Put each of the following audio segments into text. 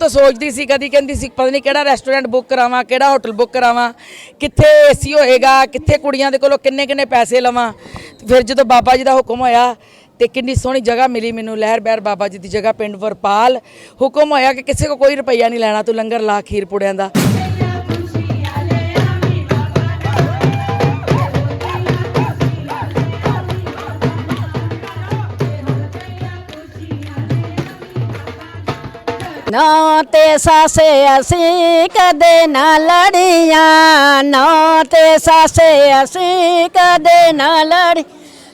ਤੋਂ ਸੋਚਦੀ ਸੀ, ਕਦੀ ਕਹਿੰਦੀ ਸੀ, ਪਤਾ ਨਹੀਂ ਕਿਹੜਾ ਰੈਸਟੋਰੈਂਟ ਬੁੱਕ ਕਰਾਵਾਂ, ਕਿਹੜਾ ਹੋਟਲ ਬੁੱਕ ਕਰਾਵਾਂ, ਕਿੱਥੇ ਏਸੀ ਹੋਏਗਾ, ਕਿੱਥੇ ਕੁੜੀਆਂ ਦੇ ਕੋਲੋਂ ਕਿੰਨੇ ਕਿੰਨੇ ਪੈਸੇ ਲਵਾਂ। ਫਿਰ ਜਦੋਂ ਬਾਬਾ ਜੀ ਦਾ ਹੁਕਮ ਹੋਇਆ ਤੇ ਕਿੰਨੀ ਸੋਹਣੀ ਜਗ੍ਹਾ ਮਿਲੀ ਮੈਨੂੰ, ਲਹਿਰ ਬਹਿਰ ਬਾਬਾ ਜੀ ਦੀ ਜਗ੍ਹਾ ਪਿੰਡ ਵਰਪਾਲ, ਹੁਕਮ ਹੋਇਆ ਕਿ ਕਿਸੇ ਕੋ ਕੋਈ ਰੁਪਈਆ ਨਹੀਂ ਲੈਣਾ ਤੂੰ ਲੰਗਰ ਲਾ ਖੀਰ ਪੁੜਿਆਂ ਦਾ। ਨੌ ਤੇ ਸਾਸੇ ਅਸੀਂ ਕਦੇ ਨਾ ਲੜੀਆਂ। ਨਾ ਤੇ ਸਾਸੇ ਅਸੀਂ ਕਦੇ ਨਾ ਲੜੀ।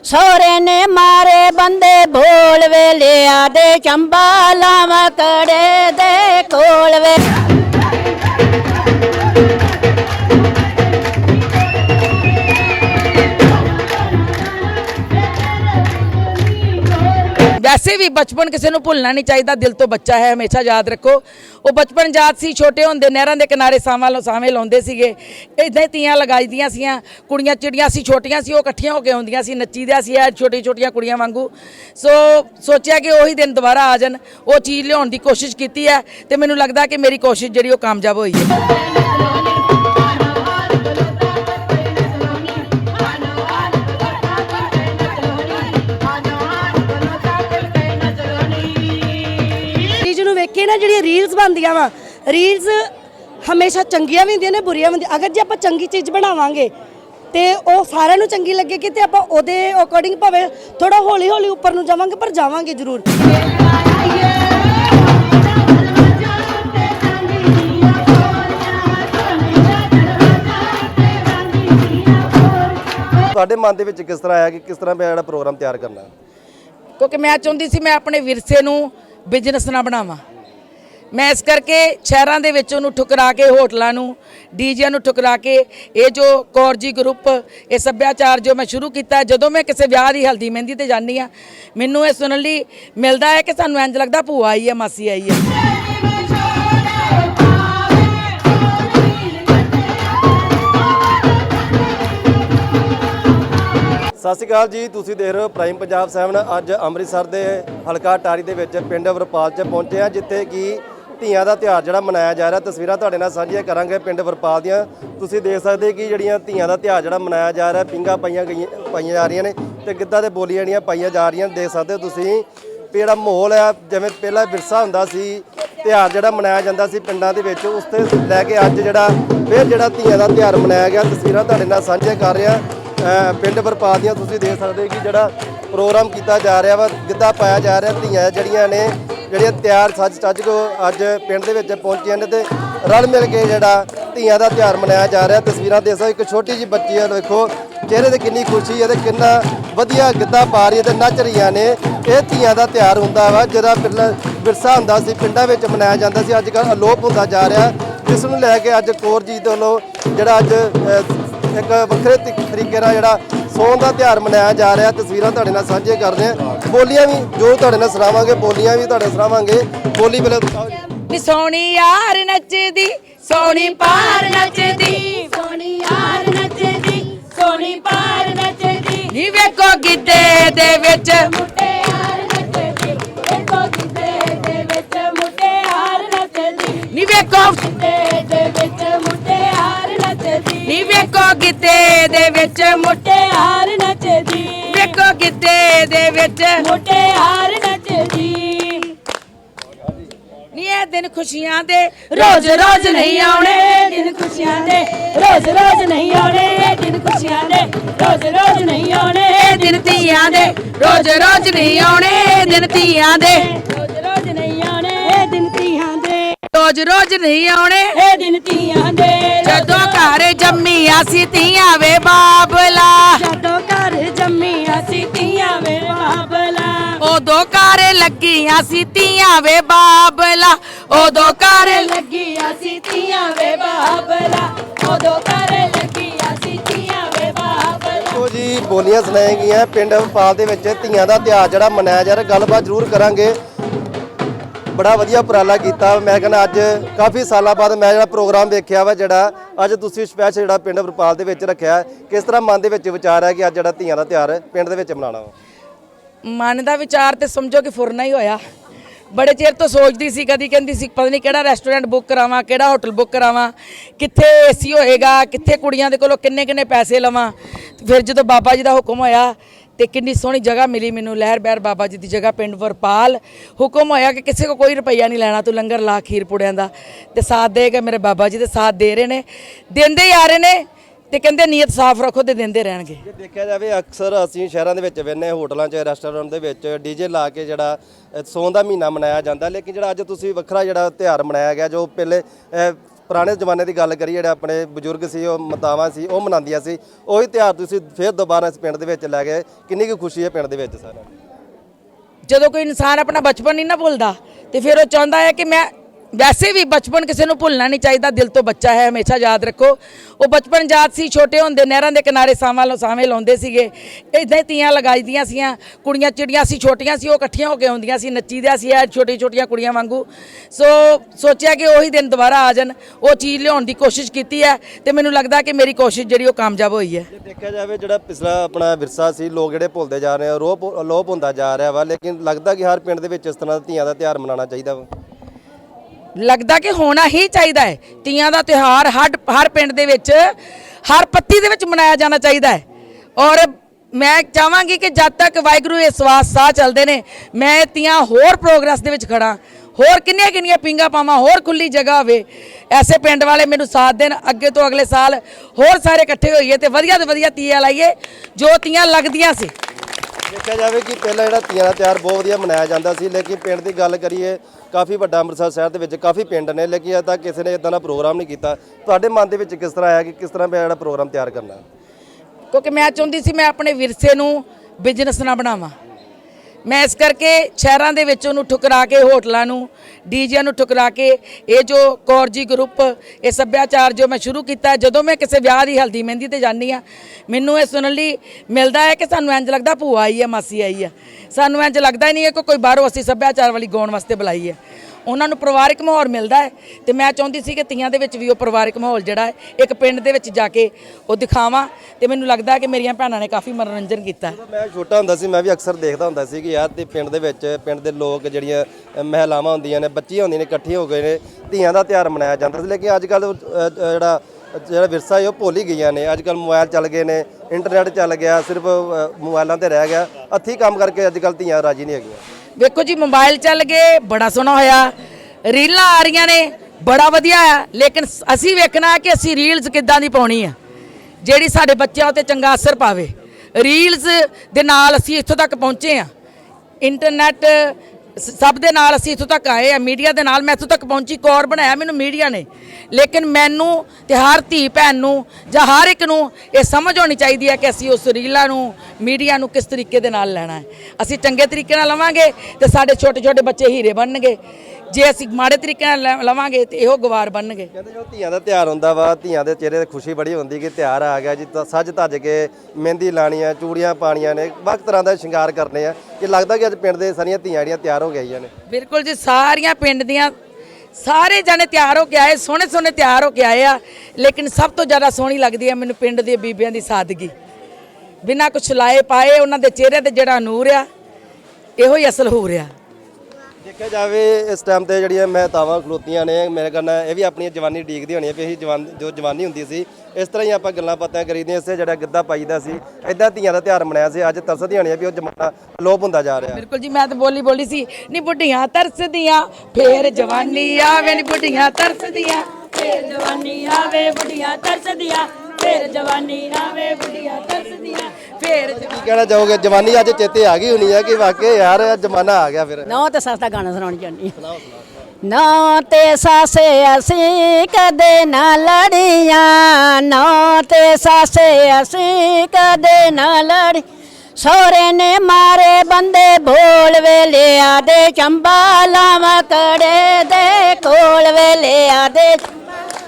ਸੋਰੇ ਨੇ ਮਾਰੇ ਬੰਦੇ ਭੋਲ ਵੇਲਿਆ ਦੇ, ਚੰਬਾ ਲਾਵਾਂ ਕੜੇ ਦੇ ਕੋਲ ਵੇ ਵੈਸੇ ਵੀ ਬਚਪਨ ਕਿਸੇ ਨੂੰ ਭੁੱਲਣਾ ਨਹੀਂ ਚਾਹੀਦਾ, ਦਿਲ ਤੋਂ ਬੱਚਾ ਹੈ, ਹਮੇਸ਼ਾ ਯਾਦ ਰੱਖੋ। ਉਹ ਬਚਪਨ ਯਾਦ ਸੀ, ਛੋਟੇ ਹੁੰਦੇ ਨਹਿਰਾਂ ਦੇ ਕਿਨਾਰੇ ਸਾਵਾਂ ਲੋ, ਸਾਵੇਂ ਲਾਉਂਦੇ ਸੀਗੇ। ਇਦਾਂ ਹੀ ਤੀਆਂ ਲਗਾਈਦੀਆਂ ਸੀਆਂ, ਕੁੜੀਆਂ ਚਿੜੀਆਂ ਸੀ, ਛੋਟੀਆਂ ਸੀ, ਉਹ ਇਕੱਠੀਆਂ ਹੋ ਕੇ ਆਉਂਦੀਆਂ ਸੀ, ਨੱਚੀਦੀਆਂ ਸੀ ਐ ਛੋਟੀ ਛੋਟੀਆਂ ਕੁੜੀਆਂ ਵਾਂਗੂ। ਸੋ ਸੋਚਿਆ ਕਿ ਉਹੀ ਦਿਨ ਦੁਬਾਰਾ ਆ ਜਾਣ, ਉਹ ਚੀਜ਼ ਲਿਆਉਣ ਦੀ ਕੋਸ਼ਿਸ਼ ਕੀਤੀ ਹੈ ਤੇ ਮੈਨੂੰ ਲੱਗਦਾ ਕਿ ਮੇਰੀ ਕੋਸ਼ਿਸ਼ ਜਿਹੜੀ ਉਹ ਕਾਮਯਾਬ ਹੋਈ ਹੈ। ਨੂੰ ਜਿਹੜੀਆਂ ਰੀਲਸ ਬਣਦੀਆਂ ਵਾ ਰੀਲਸ ਹਮੇਸ਼ਾ ਚੰਗੀਆਂ ਵੀ ਹੁੰਦੀਆਂ ਨੇ ਬੁਰੀਆਂ ਵੀ ਹੁੰਦੀਆਂ। ਅਗਰ ਜੇ ਆਪਾਂ ਚੰਗੀ ਚੀਜ਼ ਬਣਾਵਾਂਗੇ ਤੇ ਉਹ ਸਾਰਿਆਂ ਨੂੰ ਚੰਗੀ ਲੱਗੇਗੀ ਤੇ ਆਪਾਂ ਉਹਦੇ ਅਕੋਰਡਿੰਗ ਭਾਵੇਂ ਥੋੜਾ ਹੌਲੀ ਹੌਲੀ ਉੱਪਰ ਨੂੰ ਜਾਵਾਂਗੇ ਪਰ ਜਾਵਾਂਗੇ ਜ਼ਰੂਰ। ਤੁਹਾਡੇ ਮਨ ਦੇ ਵਿੱਚ ਕਿਸ ਤਰ੍ਹਾਂ ਆਇਆ ਕਿ ਕਿਸ ਤਰ੍ਹਾਂ ਮੈਂ ਜਿਹੜਾ ਪ੍ਰੋਗਰਾਮ ਤਿਆਰ ਕਰਨਾ? ਕਿਉਂਕਿ ਮੈਂ ਚਾਹੁੰਦੀ ਸੀ ਮੈਂ ਆਪਣੇ ਵਿਰਸੇ ਨੂੰ ਬਿਜ਼ਨਸ ਨਾ ਬਣਾਵਾਂ। ਮੈਂ ਇਸ ਕਰਕੇ ਸ਼ਹਿਰਾਂ ਦੇ ਵਿੱਚ ਉਹਨੂੰ ਠੁਕਰਾ ਕੇ, ਹੋਟਲਾਂ ਨੂੰ, ਡੀਜਿਆਂ ਨੂੰ ਠੁਕਰਾ ਕੇ, ਇਹ ਜੋ ਕੌਰਜੀ ਗਰੁੱਪ, ਇਹ ਸੱਭਿਆਚਾਰ ਜੋ ਮੈਂ ਸ਼ੁਰੂ ਕੀਤਾ, ਜਦੋਂ ਮੈਂ ਕਿਸੇ ਵਿਆਹ ਦੀ ਹਲਦੀ ਮਹਿੰਦੀ ਤੇ ਜਾਂਦੀ ਆ ਮੈਨੂੰ ਇਹ ਸੁਣਨ ਲਈ ਮਿਲਦਾ ਹੈ ਕਿ ਸਾਨੂੰ ਇੰਜ ਲੱਗਦਾ ਭੂਆ ਆਈ ਹੈ, ਮਾਸੀ ਆਈ ਹੈ। ਸਤਿ ਸ਼੍ਰੀ ਅਕਾਲ ਜੀ, ਤੁਸੀਂ ਦੇਖ ਰਹੇ ਹੋ ਪ੍ਰਾਈਮ ਪੰਜਾਬ 7 ਅੱਜ ਅੰਮ੍ਰਿਤਸਰ ਦੇ ਹਲਕਾ ਟਾਰੀ ਦੇ ਵਿੱਚ ਪਿੰਡ ਵਰਪਾਲ 'ਚ ਪਹੁੰਚੇ ਆ ਜਿੱਥੇ ਕਿ ਧੀਆਂ ਦਾ ਤਿਉਹਾਰ ਜਿਹੜਾ ਮਨਾਇਆ ਜਾ ਰਿਹਾ, ਤਸਵੀਰਾਂ ਤੁਹਾਡੇ ਨਾਲ ਸਾਂਝੀਆਂ ਕਰਾਂਗੇ ਪਿੰਡ ਵਰਪਾਲ ਦੀਆਂ। ਤੁਸੀਂ ਦੇਖ ਸਕਦੇ ਕਿ ਜਿਹੜੀਆਂ ਧੀਆਂ ਦਾ ਤਿਉਹਾਰ ਜਿਹੜਾ ਮਨਾਇਆ ਜਾ ਰਿਹਾ, ਪਿੰਗਾ ਪਾਈਆਂ ਗਈਆਂ, ਪਾਈਆਂ ਜਾ ਰਹੀਆਂ ਨੇ ਤੇ ਗਿੱਧਾ ਦੇ ਬੋਲੀਆਂ ਜਿਹੜੀਆਂ ਪਾਈਆਂ ਜਾ ਰਹੀਆਂ, ਦੇਖ ਸਕਦੇ ਹੋ ਤੁਸੀਂ ਵੀ ਜਿਹੜਾ ਮਾਹੌਲ ਹੈ ਜਿਵੇਂ ਪਹਿਲਾਂ ਵਿਰਸਾ ਹੁੰਦਾ ਸੀ, ਤਿਉਹਾਰ ਜਿਹੜਾ ਮਨਾਇਆ ਜਾਂਦਾ ਸੀ ਪਿੰਡਾਂ ਦੇ ਵਿੱਚ, ਉਸ ਤੇ ਲੈ ਕੇ ਅੱਜ ਜਿਹੜਾ ਫਿਰ ਜਿਹੜਾ ਧੀਆਂ ਦਾ ਤਿਉਹਾਰ ਮਨਾਇਆ ਗਿਆ, ਤਸਵੀਰਾਂ ਤੁਹਾਡੇ ਨਾਲ ਸਾਂਝੀਆਂ ਕਰ ਰਿਹਾ ਪਿੰਡ ਵਰਪਾਲ ਦੀਆਂ। ਤੁਸੀਂ ਦੇਖ ਸਕਦੇ ਕਿ ਜਿਹੜਾ ਪ੍ਰੋਗਰਾਮ ਕੀਤਾ ਜਾ ਰਿਹਾ ਵਾ, ਗਿੱਧਾ ਪਾਇਆ ਜਾ ਰਿਹਾ, ਧੀਆਂ ਜਿਹੜੀਆਂ ਨੇ ਜਿਹੜੀਆਂ ਤਿਆਰ ਸੱਜ ਸੱਜ ਕੋ ਅੱਜ ਪਿੰਡ ਦੇ ਵਿੱਚ ਪਹੁੰਚੀਆਂ ਨੇ ਤੇ ਰਲ ਮਿਲ ਕੇ ਜਿਹੜਾ ਧੀਆਂ ਦਾ ਤਿਉਹਾਰ ਮਨਾਇਆ ਜਾ ਰਿਹਾ। ਤਸਵੀਰਾਂ ਦੇ ਸਕਦੇ ਇੱਕ ਛੋਟੀ ਜਿਹੀ ਬੱਚੀ ਆ ਵੇਖੋ ਚਿਹਰੇ ਤੇ ਕਿੰਨੀ ਖੁਸ਼ੀ ਹੈ ਤੇ ਕਿੰਨਾ ਵਧੀਆ ਗਿੱਧਾ ਪਾ ਰਹੀ ਹੈ ਤੇ ਨੱਚ ਰਹੀਆਂ ਨੇ। ਇਹ ਧੀਆਂ ਦਾ ਤਿਉਹਾਰ ਹੁੰਦਾ ਵਾ ਜਿਹੜਾ ਪਹਿਲਾਂ ਵਿਰਸਾ ਹੁੰਦਾ ਸੀ, ਪਿੰਡਾਂ ਵਿੱਚ ਮਨਾਇਆ ਜਾਂਦਾ ਸੀ। ਅੱਜ ਕੱਲ੍ਹ ਅਲੋਪ ਹੁੰਦਾ ਜਾ ਰਿਹਾ। ਜਿਸ ਨੂੰ ਲੈ ਕੇ ਅੱਜ ਕੌਰਜੀਤ ਵੱਲੋਂ ਜਿਹੜਾ ਅੱਜ ਇੱਕ ਵੱਖਰੇ ਤਰੀਕੇ ਨਾਲ ਜਿਹੜਾ ਸੌਣ ਦਾ ਤਿਉਹਾਰ ਮਨਾਇਆ ਜਾ ਰਿਹਾ ਤਸਵੀਰਾਂ ਤੁਹਾਡੇ ਨਾਲ ਸਾਂਝੀਆਂ ਕਰਦੇ ਹਾਂ। ਬੋਲੀਆਂ ਵੀ ਜੋ ਤੁਹਾਡੇ ਨਾਲ ਸੁਣਾਵਾਂਗੇ ਬੋਲੀਆਂ ਵੀ ਤੁਹਾਡੇ ਸੁਣਾਵਾਂਗੇ। ਬੋਲੀ ਵੇਲੇ। ਨੀ ਸੋਹਣੀ ਯਾਰ ਨੱਚਦੀ ਸੋਹਣੀ ਪਾਰ ਨੱਚਦੀ ਸੋਹਣੀ ਯਾਰ ਨੱਚਦੀ ਸੋਹਣੀ ਪਾਰ ਨੱਚਦੀ। ਨੀ ਵੇਖੋ ਗਿੱਧੇ ਦੇ ਵਿੱਚ। ਮੁਟਿਆਰ ਨੱਚਦੀ ਦੇਖੋ ਕਿਤੇ ਦੇ ਵਿੱਚ ਮੁਟਿਆਰ ਨੱਚਦੀ। ਨੀ ਵੇਖੋ ਗਿੱਧੇ ਦੇ ਵਿੱਚ ਮੁਟਿਆਰ ਨੱਚਦੀ। ਵੇਖੋ ਗਿੱਧੇ ਦੇ ਵਿੱਚ ਮੁਟਿਆਰ ਨੱਚਦੀ। ਨੀ ਇਹ ਦਿਨ ਖੁਸ਼ੀਆਂ ਦੇ ਰੋਜ਼ ਰੋਜ਼ ਨਹੀਂ ਆਉਣੇ ਦਿਨ ਖੁਸ਼ੀਆਂ ਦੇ ਰੋਜ਼ ਰੋਜ਼ ਨਹੀਂ ਆਉਣੇ ਦਿਨ ਖੁਸ਼ੀਆਂ ਦੇ ਰੋਜ਼ ਰੋਜ਼ ਨਹੀਂ ਆਉਣੇ ਦਿਨ ਧੀਆਂ ਦੇ ਰੋਜ਼ ਰੋਜ਼ ਨਹੀਂ ਆਉਣੇ ਦਿਨ ਧੀਆਂ ਦੇ ਰੋਜ਼ ਰੋਜ਼ ਨਹੀਂ ਆਉਣੇ। ਇਹ ਦਿਨ ਧੀਆਂ ਦੇ ਜਦੋਂ ਘਰ ਜੰਮੀ ਅਸੀਂ ਧੀਆਂ ਵੇ ਬਾਬਲਾ। ਜਦੋਂ ਘਰ ਜੰਮੀ ਅਸੀਂ ਧੀਆਂ ਵੇ ਬਾਬਲਾ। ਉਦੋਂ ਘਰ ਲੱਗੀਆਂ ਸੀ ਧੀਆਂ ਵੇ ਬਾਬਲਾ। ਉਦੋਂ ਘਰ ਲੱਗੀ ਅਸੀਂ ਧੀਆਂ ਵੇ ਬਾਬਲਾ। ਉਦੋਂ ਘਰ ਲੱਗੀ ਅਸੀਂ ਧੀਆਂ ਵੇ ਬਾਬਲਾ। ਦੇਖੋ ਜੀ ਬੋਲੀਆਂ ਸੁਣਾਈਆਂ ਗਈਆਂ। ਪਿੰਡ ਵਪਾਲ ਦੇ ਵਿੱਚ ਧੀਆਂ ਦਾ ਤਿਉਹਾਰ ਜਿਹੜਾ ਮਨਾਇਆ ਜਾ ਰਿਹਾ ਗੱਲਬਾਤ ਜ਼ਰੂਰ ਕਰਾਂਗੇ। ਬੜਾ ਵਧੀਆ ਉਪਰਾਲਾ ਕੀਤਾ। ਮੈਂ ਕਹਿੰਦਾ ਅੱਜ ਕਾਫੀ ਸਾਲਾਂ ਬਾਅਦ ਮੈਂ ਜਿਹੜਾ ਪ੍ਰੋਗਰਾਮ ਵੇਖਿਆ ਵਾ ਜਿਹੜਾ, ਅੱਜ ਤੁਸੀਂ ਸਪੈਸ਼ਲ ਜਿਹੜਾ ਪਿੰਡ ਵਪਾਲ ਦੇ ਵਿੱਚ ਰੱਖਿਆ। ਕਿਸ ਤਰ੍ਹਾਂ ਮਨ ਦੇ ਵਿੱਚ ਵਿਚਾਰ ਹੈ ਕਿ ਅੱਜ ਜਿਹੜਾ ਧੀਆਂ ਦਾ ਤਿਉਹਾਰ ਪਿੰਡ ਦੇ ਵਿੱਚ ਮਨਾਉਣਾ ਵਾ? ਮਨ ਦਾ ਵਿਚਾਰ ਤੇ ਸਮਝੋ ਕਿ ਫੁਰਨਾ ਹੀ ਹੋਇਆ। ਬੜੇ ਚਿਰ ਤੋਂ ਸੋਚਦੀ ਸੀ, ਕਦੀ ਕਹਿੰਦੀ ਸੀ, ਪਤਾ ਨਹੀਂ ਕਿਹੜਾ ਰੈਸਟੋਰੈਂਟ ਬੁੱਕ ਕਰਾਵਾਂ, ਕਿਹੜਾ ਹੋਟਲ ਬੁੱਕ ਕਰਾਵਾਂ, ਕਿੱਥੇ ਏਸੀ ਹੋਏਗਾ, ਕਿੱਥੇ ਕੁੜੀਆਂ ਦੇ ਕੋਲੋਂ ਕਿੰਨੇ ਕਿੰਨੇ ਪੈਸੇ ਲਵਾਂ। ਫਿਰ ਜਦੋਂ ਬਾਬਾ ਜੀ ਦਾ ਹੁਕਮ ਹੋਇਆ ਤੇ ਕਿੰਨੀ ਸੋਹਣੀ ਜਗ੍ਹਾ ਮਿਲੀ ਮੈਨੂੰ ਲਹਿਰ ਬਹਿਰ ਬਾਬਾ ਜੀ ਦੀ ਜਗ੍ਹਾ ਪਿੰਡ ਵਰਪਾਲ। ਹੁਕਮ ਹੋਇਆ ਕਿ ਕਿਸੇ ਕੋ ਕੋਈ ਰੁਪਈਆ ਨਹੀਂ ਲੈਣਾ ਤੂੰ ਲੰਗਰ ਲਾ ਖੀਰ ਪੁੜਿਆਂ ਦਾ। ਤੇ ਸਾਥ ਦੇਗਾ ਮੇਰੇ ਬਾਬਾ ਜੀ ਦੇ ਸਾਥ ਦੇ ਰਹੇ ਨੇ। ਦਿੰਦੇ ਹੀ ਆ ਰਹੇ ਨੇ ਤੇ ਕਹਿੰਦੇ ਨੀਅਤ ਸਾਫ਼ ਰੱਖੋ ਤੇ ਦਿੰਦੇ ਰਹਿਣਗੇ। ਜੇ ਦੇਖਿਆ ਜਾਵੇ ਅਕਸਰ ਅਸੀਂ ਸ਼ਹਿਰਾਂ ਦੇ ਵਿੱਚ ਵੇਨੇ ਹੋਟਲਾਂ 'ਚ ਰੈਸਟੋਰੈਂਟ ਦੇ ਵਿੱਚ ਡੀਜੇ ਲਾ ਕੇ ਜਿਹੜਾ ਅ, ਸੌਣ ਦਾ ਮਹੀਨਾ ਮਨਾਇਆ ਜਾਂਦਾ। ਲੇਕਿਨ ਜਿਹੜਾ ਅੱਜ ਤੁਸੀਂ ਵੱਖਰਾ ਜਿਹੜਾ ਤਿਉਹਾਰ ਮਨਾਇਆ ਗਿਆ ਜੋ ਪਹਿਲੇ ਪੁਰਾਣੇ ਜ਼ਮਾਨੇ ਦੀ ਗੱਲ ਕਰੀਏ, ਜਿਹੜੇ ਆਪਣੇ ਬਜ਼ੁਰਗ ਸੀ, ਉਹ ਮਾਤਾਵਾਂ ਸੀ, ਉਹ ਮਨਾਉਂਦੀਆਂ ਸੀ, ਉਹੀ ਤਿਉਹਾਰ ਤੁਸੀਂ ਫਿਰ ਦੁਬਾਰਾ ਇਸ ਪਿੰਡ ਦੇ ਵਿੱਚ ਲੈ ਗਏ। ਕਿੰਨੀ ਕੁ ਖੁਸ਼ੀ ਹੈ ਪਿੰਡ ਦੇ ਵਿੱਚ ਸਾਰਿਆਂ ਨੂੰ? ਜਦੋਂ ਕੋਈ ਇਨਸਾਨ ਆਪਣਾ ਬਚਪਨ ਨਹੀਂ ਨਾ ਭੁੱਲਦਾ, ਤੇ ਫਿਰ ਉਹ ਚਾਹੁੰਦਾ ਹੈ ਕਿ ਮੈਂ ਵੈਸੇ ਵੀ ਬਚਪਨ ਕਿਸੇ ਨੂੰ ਭੁੱਲਣਾ ਨਹੀਂ ਚਾਹੀਦਾ, ਦਿਲ ਤੋਂ ਬੱਚਾ ਹੈ, ਹਮੇਸ਼ਾ ਯਾਦ ਰੱਖੋ। ਉਹ ਬਚਪਨ ਯਾਦ ਸੀ, ਛੋਟੇ ਹੁੰਦੇ ਨਹਿਰਾਂ ਦੇ ਕਿਨਾਰੇ ਸਾਵਾਂ ਲੋ, ਸਾਵੇਂ ਲਾਉਂਦੇ ਸੀਗੇ। ਇਦਾਂ ਹੀ ਤੀਆਂ ਲਗਾਈਦੀਆਂ ਸੀਆਂ, ਕੁੜੀਆਂ ਚਿੜੀਆਂ ਸੀ, ਛੋਟੀਆਂ ਸੀ, ਉਹ ਇਕੱਠੀਆਂ ਹੋ ਕੇ ਆਉਂਦੀਆਂ ਸੀ ਨੱਚੀਦੀਆਂ ਸੀ ਐ ਛੋਟੀ ਛੋਟੀਆਂ ਕੁੜੀਆਂ ਵਾਂਗੂ। ਸੋ ਸੋਚਿਆ ਕਿ ਉਹੀ ਦਿਨ ਦੁਬਾਰਾ ਆ ਜਾਣ, ਉਹ ਚੀਜ਼ ਲਿਆਉਣ ਦੀ ਕੋਸ਼ਿਸ਼ ਕੀਤੀ ਹੈ ਤੇ ਮੈਨੂੰ ਲੱਗਦਾ ਕਿ ਮੇਰੀ ਕੋਸ਼ਿਸ਼ ਜਿਹੜੀ ਉਹ ਕਾਮਯਾਬ ਹੋਈ ਹੈ। ਜੇ ਦੇਖਿਆ ਜਾਵੇ ਜਿਹੜਾ ਪਿਛਲਾ ਆਪਣਾ ਵਿਰਸਾ ਸੀ, ਲੋਕ ਜਿਹੜੇ ਭੁੱਲਦੇ ਜਾ ਰਹੇ ਆ ਰੋਪ ਲੋਪ ਹੁੰਦਾ ਜਾ ਰਿਹਾ ਵਾ, ਲੇਕਿਨ ਲੱਗਦਾ ਕਿ ਹਰ ਪਿੰਡ ਦੇ ਵਿੱਚ ਇਸ ਤਰ੍ਹਾਂ ਦਾ ਧੀਆਂ ਦਾ ਤਿਉਹਾਰ ਮਨਾਉਣਾ ਚਾਹੀਦਾ ਵਾ। ਲੱਗਦਾ ਕਿ ਹੋਣਾ ਹੀ ਚਾਹੀਦਾ ਹੈ। ਤੀਆਂ ਦਾ ਤਿਉਹਾਰ ਹਰ ਹਰ ਪਿੰਡ ਦੇ ਵਿੱਚ, ਹਰ ਪੱਤੀ ਦੇ ਵਿੱਚ ਮਨਾਇਆ ਜਾਣਾ ਚਾਹੀਦਾ ਹੈ। ਔਰ ਮੈਂ ਚਾਹਾਂਗੀ ਕਿ ਜਦ ਤੱਕ ਵਾਹਿਗੁਰੂ ਇਹ ਸਵਾਸ ਸਾਹ ਚੱਲਦੇ ਨੇ, ਮੈਂ ਤੀਆਂ ਹੋਰ ਪ੍ਰੋਗਰੈਸ ਦੇ ਵਿੱਚ ਖੜਾ ਹੋਰ ਕਿੰਨੀਆਂ ਕਿੰਨੀਆਂ ਪਿੰਗਾ ਪਾਵਾਂ, ਹੋਰ ਖੁੱਲੀ ਜਗ੍ਹਾ ਹੋਵੇ। ਐਸੇ ਪਿੰਡ ਵਾਲੇ ਮੈਨੂੰ ਸਾਥ ਦੇਣ, ਅੱਗੇ ਤੋਂ ਅਗਲੇ ਸਾਲ ਹੋਰ ਸਾਰੇ ਇਕੱਠੇ ਹੋਈਏ ਤੇ ਵਧੀਆ ਤੋਂ ਵਧੀਆ ਤੀਆਂ ਲਾਈਏ, ਜੋ ਤੀਆਂ ਲੱਗਦੀਆਂ ਸੀ। ਦੇਖਿਆ ਜਾਵੇ ਕਿ ਪਹਿਲਾਂ ਜਿਹੜਾ ਤੀਆਂ ਦਾ ਤਿਉਹਾਰ ਬਹੁਤ ਵਧੀਆ ਮਨਾਇਆ ਜਾਂਦਾ ਸੀ, ਲੇਕਿਨ ਪਿੰਡ ਦੀ ਗੱਲ ਕਰੀਏ, ਕਾਫੀ ਵੱਡਾ ਅੰਮ੍ਰਿਤਸਰ ਸ਼ਹਿਰ ਦੇ ਵਿੱਚ ਕਾਫੀ ਪਿੰਡ ਨੇ, ਲੇਕਿਨ ਅਜੇ ਤੱਕ ਕਿਸੇ ਨੇ ਇਦਾਂ ਦਾ ਪ੍ਰੋਗਰਾਮ ਨਹੀਂ ਕੀਤਾ। ਤੁਹਾਡੇ ਮਨ ਦੇ ਵਿੱਚ ਕਿਸ ਤਰ੍ਹਾਂ ਆਇਆ ਕਿ ਕਿਸ ਤਰ੍ਹਾਂ ਮੈਂ ਜਿਹੜਾ ਪ੍ਰੋਗਰਾਮ ਤਿਆਰ ਕਰਨਾ? ਕਿਉਂਕਿ ਮੈਂ ਚਾਹੁੰਦੀ ਸੀ ਮੈਂ ਆਪਣੇ ਵਿਰਸੇ ਨੂੰ ਬਿਜ਼ਨਸ ਨਾ ਬਣਾਵਾਂ। ਮੈਂ ਇਸ ਕਰਕੇ ਸ਼ਹਿਰਾਂ ਦੇ ਵਿੱਚ ਉਹਨੂੰ ਠੁਕਰਾ ਕੇ, ਹੋਟਲਾਂ ਨੂੰ, ਡੀਜਿਆਂ ਨੂੰ ਠੁਕਰਾ ਕੇ, ਇਹ ਜੋ ਕੌਰਜੀ ਗਰੁੱਪ, ਇਹ ਸੱਭਿਆਚਾਰ ਜੋ ਮੈਂ ਸ਼ੁਰੂ ਕੀਤਾ, ਜਦੋਂ ਮੈਂ ਕਿਸੇ ਵਿਆਹ ਦੀ ਹਲਦੀ ਮਹਿੰਦੀ ਤੇ ਜਾਂਦੀ ਆ ਮੈਨੂੰ ਇਹ ਸੁਣਨ ਲਈ ਮਿਲਦਾ ਹੈ ਕਿ ਸਾਨੂੰ ਇੰਜ ਲੱਗਦਾ ਭੂਆ ਆਈ ਹੈ ਮਾਸੀ ਆਈ ਹੈ ਸਾਨੂੰ ਇੰਜ ਲੱਗਦਾ ਹੀ ਨਹੀਂ ਹੈ ਕਿ ਕੋਈ ਬਾਹਰੋਂ ਅਸੀਂ ਸੱਭਿਆਚਾਰ ਵਾਲੀ ਗਾਉਣ ਵਾਸਤੇ ਬੁਲਾਈ ਹੈ। ਉਹਨਾਂ ਨੂੰ ਪਰਿਵਾਰਿਕ ਮਾਹੌਲ ਮਿਲਦਾ ਹੈ ਤੇ ਮੈਂ ਚਾਹੁੰਦੀ ਸੀ ਕਿ ਤੀਆਂ ਦੇ ਵਿੱਚ ਵੀ ਉਹ ਪਰਿਵਾਰਕ ਮਾਹੌਲ ਜਿਹੜਾ ਹੈ ਇੱਕ ਪਿੰਡ ਦੇ ਵਿੱਚ ਜਾ ਕੇ ਉਹ ਦਿਖਾਵਾਂ ਤੇ ਮੈਨੂੰ ਲੱਗਦਾ ਹੈ ਕਿ ਮੇਰੀਆਂ ਭੈਣਾਂ ਨੇ ਕਾਫੀ ਮਨੋਰੰਜਨ ਕੀਤਾ ਮੈਂ ਛੋਟਾ ਹੁੰਦਾ ਸੀ ਮੈਂ ਵੀ ਅਕਸਰ ਦੇਖਦਾ ਹੁੰਦਾ ਸੀ ਕਿ ਯਾਰ ਤੇ ਪਿੰਡ ਦੇ ਵਿੱਚ ਪਿੰਡ ਦੇ ਲੋਕ ਜਿਹੜੀਆਂ ਮਹਿਲਾਵਾਂ ਹੁੰਦੀਆਂ ਨੇ ਬੱਚੀਆਂ ਹੁੰਦੀਆਂ ਨੇ ਇਕੱਠੇ ਹੋ ਗਏ ਨੇ ਧੀਆਂ ਦਾ ਤਿਉਹਾਰ ਮਨਾਇਆ ਜਾਂਦਾ ਸੀ। ਲੇਕਿਨ ਅੱਜ ਕੱਲ ਜਿਹੜਾ ਜਿਹੜਾ ਵਿਰਸਾ ਹੈ ਉਹ ਭੁੱਲ ਹੀ ਗਈਆਂ ਨੇ। ਅੱਜ ਕੱਲ ਮੋਬਾਈਲ ਚੱਲ ਗਏ ਨੇ ਇੰਟਰਨੈਟ ਚੱਲ ਗਿਆ ਸਿਰਫ ਅ, ਮੋਬਾਈਲਾਂ ਤੇ ਰਹਿ ਗਿਆ। ਹੱਥੀਂ ਕੰਮ ਕਰਕੇ ਅੱਜ ਕੱਲ ਧੀਆਂ ਰਾਜੀ ਨਹੀਂ ਹੈਗੀਆਂ। ਵੇਖੋ ਜੀ, ਮੋਬਾਈਲ ਚੱਲ ਗਏ, ਬੜਾ ਸੋਹਣਾ ਹੋਇਆ। ਰੀਲਾਂ ਆ ਰਹੀਆਂ ਨੇ, ਬੜਾ ਵਧੀਆ ਆ। ਲੇਕਿਨ ਅਸੀਂ ਵੇਖਣਾ ਕਿ ਅਸੀਂ ਰੀਲਸ ਕਿੱਦਾਂ ਦੀ ਪਾਉਣੀ ਆ। ਜਿਹੜੀ ਸਾਡੇ ਬੱਚਿਆਂ ਉਤੇ ਚੰਗਾ ਅਸਰ ਪਾਵੇ। ਰੀਲਸ ਦੇ ਨਾਲ ਅਸੀਂ ਇੱਥੋਂ ਤੱਕ ਪਹੁੰਚੇ ਆ। ਇੰਟਰਨੈਟ ਸਭ ਦੇ ਨਾਲ ਅਸੀਂ ਇੱਥੋਂ ਤੱਕ ਆਏ ਆ, ਮੀਡੀਆ ਦੇ ਨਾਲ ਮੈਂ ਇੱਥੋਂ ਤੱਕ ਪਹੁੰਚੀ, ਕੌਰ ਬਣਾਇਆ ਮੈਨੂੰ ਮੀਡੀਆ ਨੇ। ਲੇਕਿਨ ਮੈਨੂੰ ਤੇ ਹਰ ਧੀ ਭੈਣ ਨੂੰ ਜਾਂ ਹਰ ਇੱਕ ਨੂੰ ਇਹ ਸਮਝ ਹੋਣੀ ਚਾਹੀਦੀ ਹੈ ਕਿ ਅਸੀਂ ਉਸ ਰੀਲਾਂ ਨੂੰ, ਮੀਡੀਆ ਨੂੰ ਕਿਸ ਤਰੀਕੇ ਦੇ ਨਾਲ ਲੈਣਾ ਹੈ। ਅਸੀਂ ਚੰਗੇ ਤਰੀਕੇ ਨਾਲ ਲਵਾਂਗੇ ਤੇ ਸਾਡੇ ਛੋਟੇ ਛੋਟੇ ਬੱਚੇ ਹੀਰੇ ਬਣਨਗੇ। ਜੇ ਅਸੀਂ ਮਾੜੇ ਤਰੀਕੇ ਨਾਲ ਲਵਾਂਗੇ ਤੇ ਇਹੋ ਗਵਾਰ ਬਣਨਗੇ। ਕਹਿੰਦੇ ਜੋ ਧੀਆਂ ਦਾ ਤਿਉਹਾਰ ਹੁੰਦਾ ਵਾ ਧੀਆਂ ਦੇ ਚਿਹਰੇ ਤੇ ਖੁਸ਼ੀ ਬੜੀ ਹੁੰਦੀ ਕਿ ਤਿਉਹਾਰ ਆ ਗਿਆ ਜੀ ਤਾਂ ਸੱਜ ਧੱਜ ਕੇ ਮਹਿੰਦੀ ਲਾਣੀਆਂ ਚੂੜੀਆਂ ਪਾਣੀਆਂ ਨੇ ਵੱਖ ਤਰ੍ਹਾਂ ਦਾ ਸ਼ਿੰਗਾਰ ਕਰਨੇ ਆ ਕਿ ਲੱਗਦਾ ਕਿ ਅੱਜ ਪਿੰਡ ਦੇ ਸਾਰੀਆਂ ਧੀਆਂ ਜਿਹੜੀਆਂ ਤਿਆਰ ਹੋ ਗਈਆਂ ਨੇ। ਬਿਲਕੁਲ ਜੀ ਸਾਰੀਆਂ ਪਿੰਡ ਦੀਆਂ ਸਾਰੇ ਜਾਣੇ ਤਿਆਰ ਹੋ ਕੇ ਆਏ ਸੋਹਣੇ ਸੋਹਣੇ ਤਿਆਰ ਹੋ ਕੇ ਆਏ ਆ ਲੇਕਿਨ ਸਭ ਤੋਂ ਜ਼ਿਆਦਾ ਸੋਹਣੀ ਲੱਗਦੀ ਹੈ ਮੈਨੂੰ ਪਿੰਡ ਦੀਆਂ ਬੀਬੀਆਂ ਦੀ ਸਾਦਗੀ। ਬਿਨਾਂ ਕੁਛ ਲਾਏ ਪਾਏ ਉਹਨਾਂ ਦੇ ਚਿਹਰੇ ਤੇ ਜਿਹੜਾ ਨੂਰ ਆ ਇਹੋ ਹੀ ਅਸਲ ਹੋ ਰਿਹਾ ਦੇਖਿਆ ਜਾਵੇ, ਇਸ ਟਾਈਮ ਤੇ ਜਿਹੜੀਆਂ ਮਹਿਤਾਵਾਂ ਖਲੋਤੀਆਂ ਨੇ, ਮੇਰੇ ਕਹਿੰਦਾ ਇਹ ਵੀ ਆਪਣੀ ਜਵਾਨੀ ਡੀਕਦੀ ਹੋਣੀ ਹੈ ਵੀ ਅਸੀਂ ਜਵਾਨ, ਜੋ ਜਵਾਨੀ ਹੁੰਦੀ ਸੀ, ਇਸ ਤਰ੍ਹਾਂ ਹੀ ਆਪਾਂ ਗੱਲਾਂ ਬਾਤਾਂ ਕਰੀਦੀਆਂ ਸੀ, ਜਿਹੜਾ ਗਿੱਧਾ ਪਾਈਦਾ ਸੀ ਐਦਾਂ ਧੀਆਂ ਦਾ ਤਿਉਹਾਰ ਮਨਾਇਆ ਸੀ, ਅੱਜ ਤਰਸਦੀਆਂ ਹੋਣੀ ਵੀ ਉਹ ਜ਼ਮਾਨਾ ਲੋਪ ਹੁੰਦਾ ਜਾ ਰਿਹਾ। ਬਿਲਕੁਲ ਜੀ, ਮੈਂ ਤਾਂ ਬੋਲੀ ਬੋਲੀ ਸੀ, ਨੀ ਬੁੱਢੀਆਂ ਤਰਸਦੀਆਂ, ਫੇਰ ਜਵਾਨੀ ਆਵੇ, ਨੀ ਬੁੱਢੀਆਂ ਤਰਸਦੀਆਂ, ਫੇਰ ਜਵਾਨੀ ਆਵੇ, ਬੁੱਢੀਆਂ ਤਰਸਦੀਆਂ। ਫੇਰ ਜਵਾਨੀ ਆਵੇ ਬੁੱਢੀਆਂ ਤਰਸਦੀਆਂ ਫੇਰ ਕੀ ਕਹਿਣਾ ਚਾਹੋਗੇ? ਜਵਾਨੀ ਅੱਜ ਚੇਤੇ ਆ ਗਈ ਹੋਣੀ ਹੈ ਕਿ ਵਾਕਈ ਯਾਰ ਇਹ ਜ਼ਮਾਨਾ ਆ ਗਿਆ ਫਿਰ। ਨਾ ਤੇ ਸੱਸ ਦਾ ਗਾਣਾ ਸੁਣਾਉਣ ਚਾਹੁੰਦੀ ਨਾ ਤੇ ਸਾਸੇ ਅਸੀਂ ਕਦੇ ਨਾ ਲੜੀਆਂ ਨਾ ਤੇ ਸਾਸੇ ਅਸੀਂ ਕਦੇ ਨਾ ਲੜੀ। ਸੋਰੇ ਨੇ ਮਾਰੇ ਬੰਦੇ ਭੋਲ ਵੇਲਿਆ ਦੇ ਚੰਬਾ ਲਾਵਾ ਕੜੇ ਦੇ ਕੋਲ ਵੇਲਿਆ ਦੇ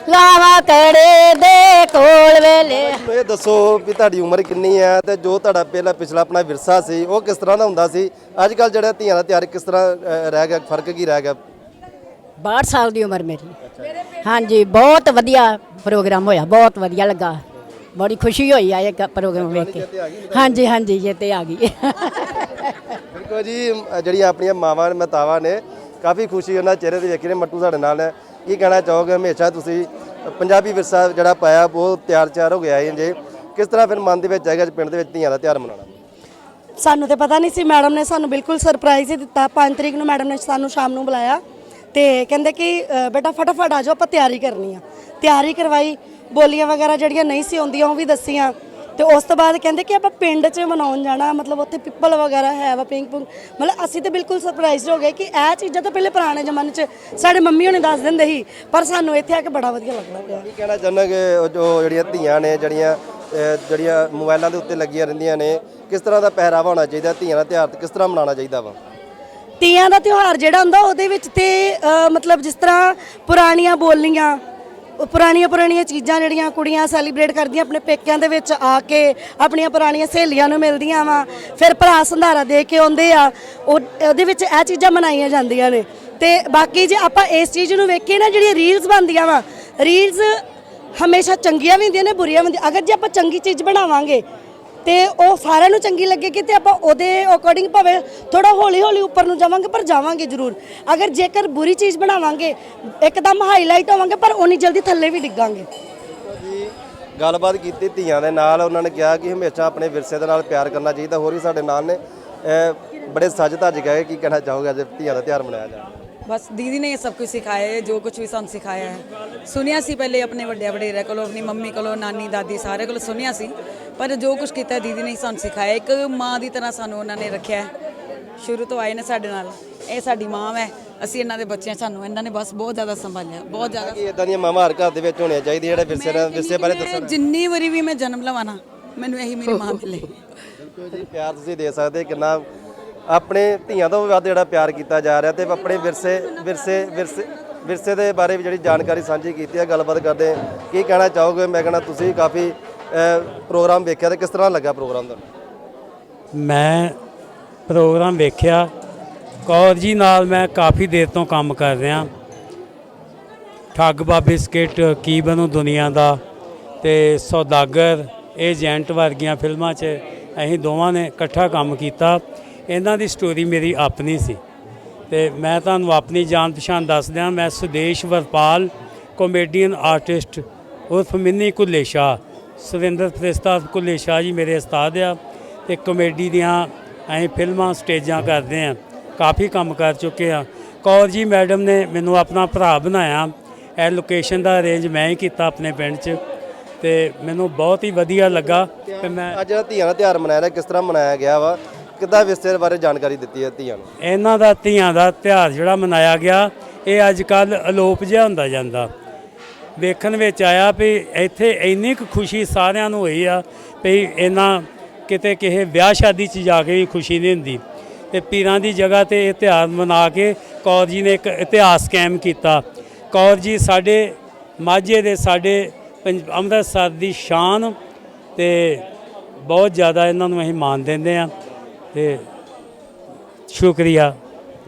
ਲਾਵਾ ਕੜੇ ਦੇ ਕੋਲ ਮੈਨੂੰ ਇਹ ਦੱਸੋ ਵੀ ਤੁਹਾਡੀ ਉਮਰ ਕਿੰਨੀ ਹੈ ਤੇ ਜੋ ਤੁਹਾਡਾ ਪਹਿਲਾ ਪਿਛਲਾ ਆਪਣਾ ਵਿਰਸਾ ਸੀ ਉਹ ਕਿਸ ਤਰ੍ਹਾਂ ਦਾ ਹੁੰਦਾ ਸੀ? ਅੱਜ ਕੱਲ ਜਿਹੜਾ ਧੀਆਂ ਦਾ ਤਿਆਰ ਕਿਸ ਤਰ੍ਹਾਂ ਰਹਿ ਗਿਆ? ਫ਼ਰਕ ਕੀ ਰਹਿ ਗਿਆ? 62 ਸਾਲ ਦੀ ਉਮਰ ਮੇਰੀ। ਹਾਂਜੀ ਬਹੁਤ ਵਧੀਆ ਪ੍ਰੋਗਰਾਮ ਹੋਇਆ ਬਹੁਤ ਵਧੀਆ ਲੱਗਾ। ਬੜੀ ਖੁਸ਼ੀ ਹੋਈ ਆ ਇਹ ਕ- ਪ੍ਰੋਗਰਾਮ ਵੇਖ ਕੇ। ਹਾਂਜੀ ਹਾਂਜੀ ਜੇ ਤੇ ਆ ਗਈ। ਬਿਲਕੁਲ ਜੀ ਅ, ਜਿਹੜੀਆਂ ਆਪਣੀਆਂ ਮਾਵਾਂ ਮਾਤਾਵਾਂ ਨੇ ਕਾਫੀ ਖੁਸ਼ੀ ਉਹਨਾਂ ਦੇ ਚਿਹਰੇ ਤੇ ਵੇਖੀ ਨੇ ਮੱਟੂ ਸਾਡੇ ਨਾਲ ਹੈ ਕੀ ਕਹਿਣਾ ਚਾਹੋਗੇ? ਹਮੇਸ਼ਾ ਤੁਸੀਂ ਪੰਜਾਬੀ ਵਿਰਸਾ ਜਿਹੜਾ ਪਾਇਆ, ਬਹੁਤ ਤਿਆਰ ਚਾਰ ਹੋ ਗਿਆ ਹੈ ਜੇ। ਕਿਸ ਤਰ੍ਹਾਂ ਫਿਰ ਮਨ ਦੇ ਵਿੱਚ ਆਏਗਾ ਪਿੰਡ ਦੇ ਵਿੱਚ ਧੀਆਂ ਦਾ ਤਿਉਹਾਰ ਮਨਾਉਣਾ? ਸਾਨੂੰ ਤੇ ਪਤਾ ਨਹੀਂ ਸੀ, ਮੈਡਮ ਨੇ ਸਾਨੂੰ ਬਿਲਕੁਲ ਸਰਪ੍ਰਾਈਜ਼ ਹੀ ਦਿੱਤਾ। 5 ਤਰੀਕ ਨੂੰ ਮੈਡਮ ਨੇ ਸਾਨੂੰ ਸ਼ਾਮ ਨੂੰ ਬੁਲਾਇਆ ਤੇ ਕਹਿੰਦੇ ਕਿ ਬੇਟਾ ਫਟਾਫਟ ਆ ਜਾਓ, ਆਪਾਂ ਤਿਆਰੀ ਕਰਨੀ ਆ। ਤਿਆਰੀ ਕਰਵਾਈ, ਬੋਲੀਆਂ ਵਗੈਰਾ ਜਿਹੜੀਆਂ ਨਹੀਂ ਸੀ ਆਉਂਦੀਆਂ, ਉਹ ਵੀ ਦੱਸੀਆਂ। ਤੇ ਉਸ ਤੋਂ ਬਾਅਦ ਕਹਿੰਦੇ ਕਿ ਆਪਾਂ ਪਿੰਡ 'ਚ ਮਨਾਉਣ ਜਾਣਾ ਮਤਲਬ ਉੱਥੇ ਪਿੱਪਲ ਵਗੈਰਾ ਹੈ ਵਾ ਪਿੰਗ ਪੁੰਗ ਮਤਲਬ ਅਸੀਂ ਤੇ ਬਿਲਕੁਲ ਸਰਪ੍ਰਾਈਜ਼ਡ ਹੋ ਗਏ ਕਿ ਇਹ ਚੀਜ਼ਾਂ ਤਾਂ ਪਹਿਲੇ ਪੁਰਾਣੇ ਜ਼ਮਾਨੇ 'ਚ ਸਾਡੇ ਮੰਮੀ ਹੋਣੀ ਦੱਸ ਦਿੰਦੇ ਸੀ ਪਰ ਸਾਨੂੰ ਇੱਥੇ ਆ ਕੇ ਬੜਾ ਵਧੀਆ ਲੱਗਦਾ ਪਿਆ। ਕੀ ਕਹਿਣਾ ਚਾਹੁੰਦੇ ਉਹ ਜੋ ਜਿਹੜੀਆਂ ਧੀਆਂ ਨੇ ਜਿਹੜੀਆਂ ਜਿਹੜੀਆਂ ਮੋਬਾਈਲਾਂ ਦੇ ਉੱਤੇ ਲੱਗੀਆਂ ਰਹਿੰਦੀਆਂ ਨੇ ਕਿਸ ਤਰ੍ਹਾਂ ਦਾ ਪਹਿਰਾਵਾ ਹੋਣਾ ਚਾਹੀਦਾ ਧੀਆਂ ਦਾ ਤਿਉਹਾਰ ਕਿਸ ਤਰ੍ਹਾਂ ਮਨਾਉਣਾ ਚਾਹੀਦਾ ਵਾ? ਤੀਆਂ ਦਾ ਤਿਉਹਾਰ ਜਿਹੜਾ ਹੁੰਦਾ ਉਹਦੇ ਵਿੱਚ ਤੇ ਮਤਲਬ ਜਿਸ ਤਰ੍ਹਾਂ ਪੁਰਾਣੀਆਂ ਬੋਲੀਆਂ ਉਹ ਪੁਰਾਣੀਆਂ ਪੁਰਾਣੀਆਂ ਚੀਜ਼ਾਂ ਜਿਹੜੀਆਂ ਕੁੜੀਆਂ ਸੈਲੀਬ੍ਰੇਟ ਕਰਦੀਆਂ ਆਪਣੇ ਪੇਕਿਆਂ ਦੇ ਵਿੱਚ ਆ ਕੇ, ਆਪਣੀਆਂ ਪੁਰਾਣੀਆਂ ਸਹੇਲੀਆਂ ਨੂੰ ਮਿਲਦੀਆਂ ਵਾ, ਫਿਰ ਭਰਾ ਸੰਧਾਰਾ ਦੇ ਕੇ ਆਉਂਦੇ ਆ, ਉਹ, ਉਹਦੇ ਵਿੱਚ ਇਹ ਚੀਜ਼ਾਂ ਮਨਾਈਆਂ ਜਾਂਦੀਆਂ ਨੇ। ਤੇ ਬਾਕੀ ਜੇ ਆਪਾਂ ਇਸ ਚੀਜ਼ ਨੂੰ ਵੇਖੀਏ ਨਾ, ਜਿਹੜੀਆਂ ਰੀਲਸ ਬਣਦੀਆਂ ਵਾ ਰੀਲਸ ਹਮੇਸ਼ਾ ਚੰਗੀਆਂ ਵੀ ਹੁੰਦੀਆਂ ਨੇ, ਬੁਰੀਆਂ ਵੀ ਹੁੰਦੀਆਂ। ਅਗਰ ਜੇ ਆਪਾਂ ਚੰਗੀ ਚੀਜ਼ ਬਣਾਵਾਂਗੇ ਤੇ ਉਹ ਸਾਰਿਆਂ ਨੂੰ ਚੰਗੀ ਲੱਗੇਗੀ ਤੇ ਆਪਾਂ ਉਹਦੇ ਅਕੋਰਡਿੰਗ ਭਾਵੇਂ ਥੋੜਾ ਹੌਲੀ ਹੌਲੀ ਉੱਪਰ ਨੂੰ ਜਾਵਾਂਗੇ ਪਰ ਜਾਵਾਂਗੇ ਜ਼ਰੂਰ। ਅਗਰ ਜੇਕਰ ਬੁਰੀ ਚੀਜ਼ ਬਣਾਵਾਂਗੇ ਇੱਕਦਮ ਹਾਈਲਾਈਟ ਹੋਵਾਂਗੇ ਪਰ ਉਨੀ ਜਲਦੀ ਥੱਲੇ ਵੀ ਡਿੱਗਾਂਗੇ। ਗੱਲਬਾਤ ਕੀਤੀ ਧੀਆਂ ਦੇ ਨਾਲ ਉਹਨਾਂ ਨੇ ਕਿਹਾ ਕਿ ਹਮੇਸ਼ਾ ਆਪਣੇ ਵਿਰਸੇ ਦੇ ਨਾਲ ਪਿਆਰ ਕਰਨਾ ਚਾਹੀਦਾ ਹੋਰ ਵੀ ਸਾਡੇ ਨਾਲ ਨੇ। ਅਹ, ਬੜੇ ਸੱਜ ਧੱਜ ਗਏ ਕੀ ਕਹਿਣਾ ਚਾਹੋਗੇ ਅੱਜ ਧੀਆਂ ਦਾ ਤਿਉਹਾਰ ਮਨਾਇਆ ਜਾ ਰਿਹਾ ਬਸ ਦੀਦੀ ਨੇ ਇਹ ਸਭ ਕੁਝ ਸਿਖਾਇਆ ਹੈ ਜੋ ਕੁਝ ਵੀ ਸਾਨੂੰ ਸਿਖਾਇਆ ਹੈ। ਸੁਣਿਆ ਸੀ ਪਹਿਲੇ ਆਪਣੇ ਵੱਡੇ ਵਡੇਰੇ ਕੋਲੋਂ ਆਪਣੀ ਮੰਮੀ ਕੋਲੋਂ ਨਾਨੀ ਦਾਦੀ ਸਾਰੇ ਕੋਲੋਂ ਸੁਣਿਆ ਸੀ। ਪਰ ਜੋ ਕੁਝ ਕੀਤਾ ਦੀਦੀ ਨੇ ਸਾਨੂੰ ਸਿਖਾਇਆ। ਇੱਕ ਮਾਂ ਦੀ ਤਰ੍ਹਾਂ ਸਾਨੂੰ ਉਹਨਾਂ ਨੇ ਰੱਖਿਆ। ਸ਼ੁਰੂ ਤੋਂ ਆਏ ਨੇ ਸਾਡੇ ਨਾਲ। ਇਹ ਸਾਡੀ ਮਾਂ ਹੈ। ਅਸੀਂ ਇਹਨਾਂ ਦੇ ਬੱਚੇ ਹਾਂ। ਸਾਨੂੰ ਇਹਨਾਂ ਨੇ ਬਸ ਬਹੁਤ ਜ਼ਿਆਦਾ ਸੰਭਾਲਿਆ। ਬਹੁਤ ਜ਼ਿਆਦਾ। ਕਿ ਇਦਾਂ ਦੀਆਂ ਮਾਵਾਂ ਹਰ ਘਰ ਦੇ ਵਿੱਚ ਹੋਣੀਆਂ ਚਾਹੀਦੀਆਂ ਜਿਹੜੇ ਵਿਰਸੇ ਦਾ ਵਿਰਸੇ ਬਾਰੇ ਮੈਂ ਜਿੰਨੀ ਵਾਰੀ ਵੀ ਮੈਂ ਜਨਮ ਲਵਾਂ ਨਾ ਮੈਨੂੰ ਇਹੀ ਮੇਰੀ ਮਾਂ ਮਿਲੇ। ਬਿਲਕੁਲ ਜੀ ਪਿਆਰ ਤੁਸੀਂ ਦੇ ਸਕਦੇ ਕਿੰਨਾ ਆਪਣੇ ਧੀਆਂ ਤੋਂ ਵੱਧ ਜਿਹੜਾ ਪਿਆਰ ਕੀਤਾ ਜਾ ਰਿਹਾ ਤੇ ਆਪਣੇ ਵਿਰਸੇ ਵਿਰਸੇ ਵਿਰਸੇ ਵਿਰਸੇ ਦੇ ਬਾਰੇ ਵੀ ਜਿਹੜੀ ਜਾਣਕਾਰੀ ਸਾਂਝੀ ਕੀਤੀ ਹੈ ਗੱਲਬਾਤ ਕਰਦੇ। ਕੀ ਕਹਿਣਾ ਚਾਹੋਗੇ? ਮੈਂ ਕਹਿਣਾ ਤੁਸੀਂ ਕਾਫੀ ਪ੍ਰੋਗਰਾਮ ਵੇਖਿਆ ਤੇ ਕਿਸ ਤਰ੍ਹਾਂ ਲੱਗਾ ਪ੍ਰੋਗਰਾਮ ਤੁਹਾਨੂੰ ਮੈਂ ਪ੍ਰੋਗਰਾਮ ਵੇਖਿਆ। ਕੌਰ ਜੀ ਨਾਲ ਮੈਂ ਕਾਫੀ ਦੇਰ ਤੋਂ ਕੰਮ ਕਰ ਰਿਹਾ। ਠੱਗ ਬਾਬੇ ਸਕਿੱਟ ਕੀ ਬਣੂ ਦੁਨੀਆ ਦਾ ਤੇ ਸੌਦਾਗਰ, ਏਜੰਟ ਵਰਗੀਆਂ ਫਿਲਮਾਂ 'ਚ ਅਸੀਂ ਦੋਵਾਂ ਨੇ ਇਕੱਠਾ ਕੰਮ ਕੀਤਾ। ਇਹਨਾਂ ਦੀ ਸਟੋਰੀ ਮੇਰੀ ਆਪਣੀ ਸੀ। ਤੇ ਮੈਂ ਤੁਹਾਨੂੰ ਆਪਣੀ ਜਾਣ ਪਛਾਣ ਦੱਸ ਦਿਆਂ। ਮੈਂ ਸੁਦੇਸ਼ ਵਰਪਾਲ ਕਾਮੇਡੀਅਨ ਆਰਟਿਸਟ ਉਰਫ ਮਿੰਨੀ ਕੁੱਲੇ ਸੁਰਿੰਦਰ ਪ੍ਰਸਤਾਦ ਕੁੱਲੇ ਸ਼ਾਹ ਜੀ ਮੇਰੇ ਉਸਤਾਦ ਆ ਤੇ ਕਮੇਡੀ ਦੀਆਂ ਅਸੀਂ ਫਿਲਮਾਂ ਸਟੇਜਾਂ ਕਰਦੇ ਆ ਕਾਫੀ ਕੰਮ ਕਰ ਚੁੱਕੇ ਆ। ਕੌਰ ਜੀ ਮੈਡਮ ਨੇ ਮੈਨੂੰ ਆਪਣਾ ਭਰਾ ਬਣਾਇਆ ਇਹ ਲੋਕੇਸ਼ਨ ਦਾ ਅਰੇਂਜ ਮੈਂ ਹੀ ਕੀਤਾ ਆਪਣੇ ਪਿੰਡ 'ਚ ਤੇ ਮੈਨੂੰ ਬਹੁਤ ਹੀ ਵਧੀਆ ਲੱਗਾ ਤੇ ਮੈਂ ਅੱਜ ਜਿਹੜਾ ਧੀਆਂ ਦਾ ਤਿਉਹਾਰ ਮਨਾਇਆ ਰਿਹਾ ਕਿਸ ਤਰ੍ਹਾਂ ਮਨਾਇਆ ਗਿਆ ਵਾ? ਕਿੱਦਾਂ ਦੇ ਬਾਰੇ ਜਾਣਕਾਰੀ ਦਿੱਤੀ ਹੈ ਧੀਆਂ ਨੂੰ? ਇਹਨਾਂ ਦਾ ਧੀਆਂ ਦਾ ਤਿਉਹਾਰ ਜਿਹੜਾ ਮਨਾਇਆ ਗਿਆ ਇਹ ਅੱਜ ਕੱਲ ਅਲੋਪ ਜਿਹਾ ਹੁੰਦਾ ਜਾਂਦਾ। ਵੇਖਣ ਵਿੱਚ ਆਇਆ ਵੀ ਇੱਥੇ ਇੰਨੀ ਕੁ ਖੁਸ਼ੀ ਸਾਰਿਆਂ ਨੂੰ ਹੋਈ ਆ ਵੀ ਇਹਨਾਂ ਕਿਤੇ ਕਿਸੇ ਵਿਆਹ ਸ਼ਾਦੀ 'ਚ ਜਾ ਕੇ ਵੀ ਖੁਸ਼ੀ ਨਹੀਂ ਹੁੰਦੀ। ਤੇ ਪੀਰਾਂ ਦੀ ਜਗ੍ਹਾ ਤੇ ਇਹ ਤਿਉਹਾਰ ਮਨਾ ਕੇ ਕੌਰ ਜੀ ਨੇ ਇੱਕ ਇਤਿਹਾਸ ਕਾਇਮ ਕੀਤਾ। ਕੌਰ ਜੀ ਸਾਡੇ ਮਾਝੇ ਦੇ ਸਾਡੇ ਪੰਜ- ਅੰਮ੍ਰਿਤਸਰ ਦੀ ਸ਼ਾਨ ਤੇ ਬਹੁਤ ਜ਼ਿਆਦਾ ਇਹਨਾਂ ਨੂੰ ਅਸੀਂ ਮਾਣ ਦਿੰਦੇ ਆ ਤੇ ਸ਼ੁਕਰੀਆ।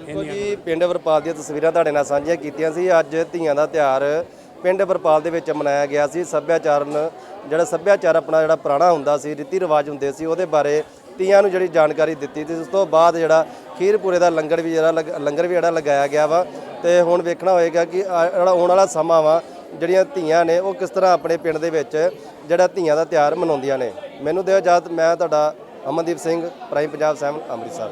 ਦੇਖੋ ਜੀ, ਪਿੰਡ ਵਰਪਾਲ ਦੀਆਂ ਤਸਵੀਰਾਂ ਤੁਹਾਡੇ ਨਾਲ ਸਾਂਝੀਆਂ ਕੀਤੀਆਂ ਸੀ। ਅੱਜ ਧੀਆਂ ਦਾ ਤਿਉਹਾਰ ਪਿੰਡ ਵਰਪਾਲ ਦੇ ਵਿੱਚ ਮਨਾਇਆ ਗਿਆ ਸੀ। ਸੱਭਿਆਚਾਰਨ ਜਿਹੜਾ ਸੱਭਿਆਚਾਰ ਆਪਣਾ ਜਿਹੜਾ ਪੁਰਾਣਾ ਹੁੰਦਾ ਸੀ, ਰੀਤੀ ਰਿਵਾਜ ਹੁੰਦੇ ਸੀ, ਉਹਦੇ ਬਾਰੇ ਧੀਆਂ ਨੂੰ ਜਿਹੜੀ ਜਾਣਕਾਰੀ ਦਿੱਤੀ ਤੇ ਉਸ ਤੋਂ ਬਾਅਦ ਜਿਹੜਾ ਖੀਰਪੂਰੇ ਦਾ ਲੰਗਰ ਵੀ ਜਿਹੜਾ ਲੰਗਰ ਵੀ ਜਿਹੜਾ ਲਗਾਇਆ ਗਿਆ ਵਾ। ਤੇ ਹੁਣ ਵੇਖਣਾ ਹੋਏਗਾ ਕਿ ਜਿਹੜਾ ਆਉਣ ਵਾਲਾ ਸਮਾਂ ਵਾ, ਜਿਹੜੀਆਂ ਧੀਆਂ ਨੇ, ਉਹ ਕਿਸ ਤਰ੍ਹਾਂ ਆਪਣੇ ਪਿੰਡ ਦੇ ਵਿੱਚ ਜਿਹੜਾ ਧੀਆਂ ਦਾ ਤਿਉਹਾਰ ਮਨਾਉਂਦੀਆਂ ਨੇ। ਮੈਨੂੰ ਦਿਓ ਇਜਾਜ਼ਤ, ਮੈਂ ਤੁਹਾਡਾ ਅਮਨਦੀਪ ਸਿੰਘ, ਪ੍ਰਾਈਮ ਪੰਜਾਬ ਸੈਵਨ, ਅੰਮ੍ਰਿਤਸਰ।